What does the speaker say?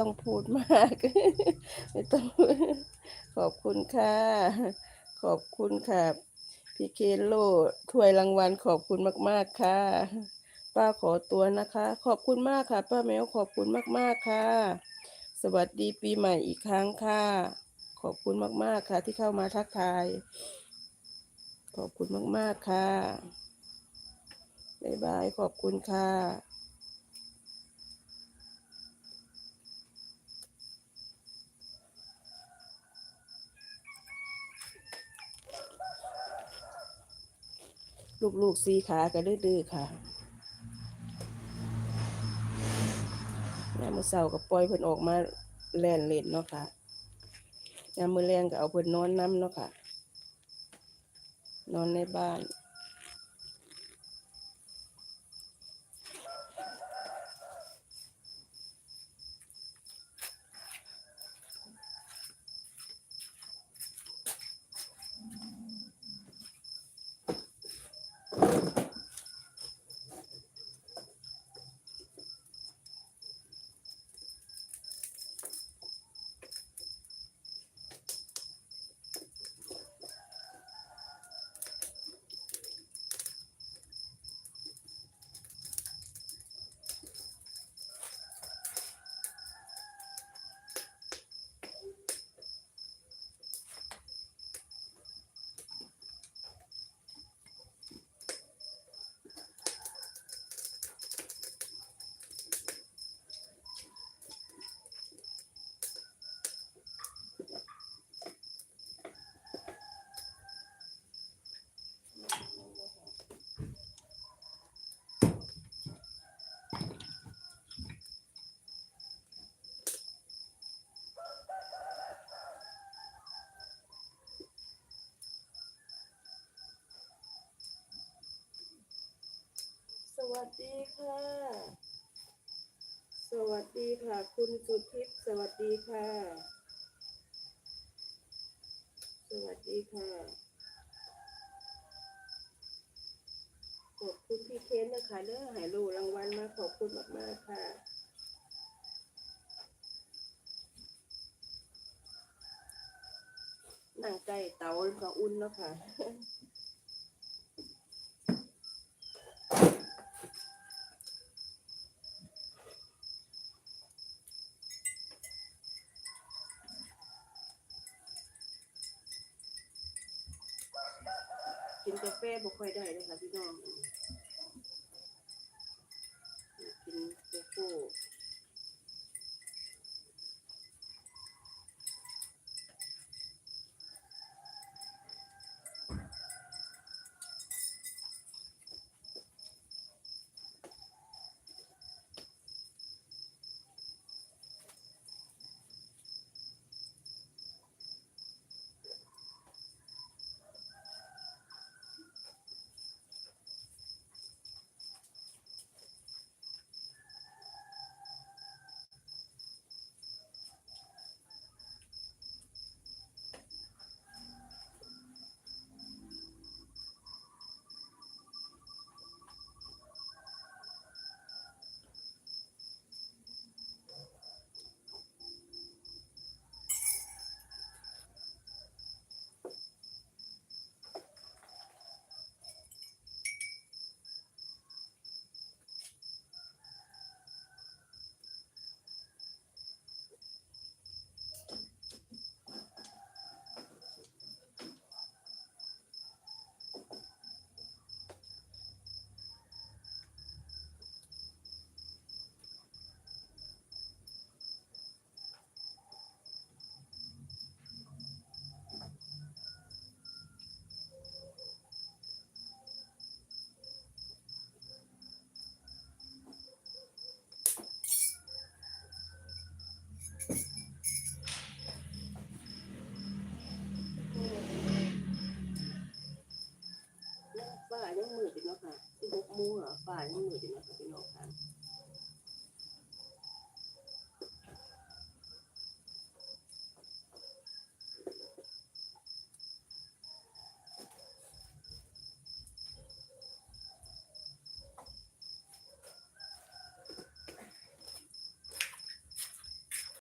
ต้องพูดมาก ไม่ต้องขอบคุณค่ะ ขอบคุณค่ะพี่เคโลถ้วยรางวัลขอบคุณมาก ๆ ค่ะ ป้าขอตัวนะคะ ขอบคุณมากค่ะ ป้าแมวขอบคุณมาก ๆ ค่ะ สวัสดีปีใหม่อีกครั้งค่ะ ขอบคุณมาก ๆ ค่ะ ที่เข้ามาทักทาย ขอบคุณมาก ๆ ค่ะบ๊ายบายขอบคุณค่ะ ลูกๆสีขากันดื้อๆค่ะยามมือเสาก็ปล่อยเพิ่นออกมาแล่นเล่นเนาะค่ะยามมือแรงก็เอาเพิ่นนอนน้ำเนาะค่ะ นอนในบ้าน ส วัสดีค่ะ สวัสดีค่ะ คุณสุทิพย์สวัสดีค่ะ สวัสดีค่ะ ขอบคุณพี่เคนนะคะเด้อให้รูรางวัลมาขอบคุณมากๆค่ะนั่งใกล้เตาก็อุ่นเนาะค่ะ กินกาแฟบ่ค่อยได้เลยค่ะพี่น้อง กินโกโก้ ฝ่ายังมืด